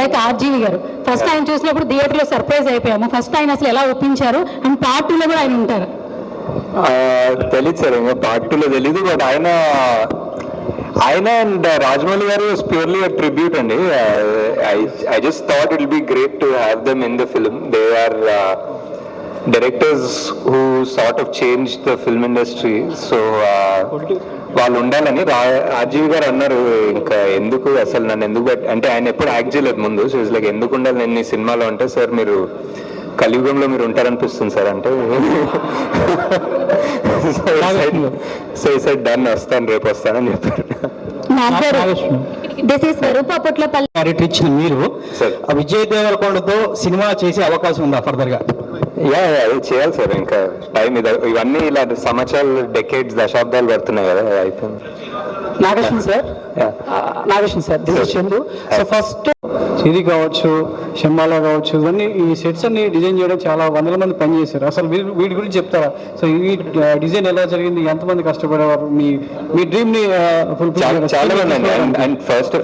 Like RGV గారు. First ఆయన చూసినప్పుడు థియేటర్లో సర్ప్రైజ్ అయిపోయాము. ఫస్ట్ ఆయన అసలు ఎలా ఒప్పించారు? అండ్ పార్ట్ టూ లో కూడా ఆయన ఉంటారు. తెలీదు సార్ ఇంకా పార్ట్ టూలో తెలీదు బట్ ఆయన ఆయన and Rajamouli garu purely tribute అండి. I just thought it be great to have them in the film they are directors who sort of change the film industry so వాళ్ళు ఉండాలని రా రాజీవ్ గారు అన్నారు ఇంకా ఎందుకు అసలు నన్ను ఎందుకు అంటే ఆయన ఎప్పుడు యాక్ట్ చేయలేదు ముందు. సో ఇట్స్ లైక్ ఎందుకు ఉండాలి నేను ఈ సినిమాలో? అంటే సార్ మీరు కలియుగంలో మీరు ఉంటారనిపిస్తుంది సార్. అంటే సో ఈ సార్ డన్ వస్తాను రేపు వస్తానని చెప్పారు. మీరు విజయ్ దేవరకొండతో సినిమా చేసే అవకాశం ఉందా ఫర్దర్గా? యా యా, అది చేయాలి సార్ ఇంకా. టైం ఇది ఇవన్నీ ఇలా సంవత్సరాలు డెకేడ్స్ దశాబ్దాలు పడుతున్నాయి కదా అయిపోయింది Nageshwan sir. Nageshwan sir this is Chandu so first ఇది కావచ్చు షమ్మాలా కావచ్చు ఇవన్నీ ఈ సెట్స్ అన్ని డిజైన్ చేయడం చాలా వందల మంది పనిచేశారు అసలు వీటి గురించి చెప్తారా? సో ఈ డిజైన్ ఎలా జరిగింది? ఎంతమంది కష్టపడేవారు? మీ మీ డ్రీమ్ని చాలా చాలా మంది అండ్. ఫస్ట్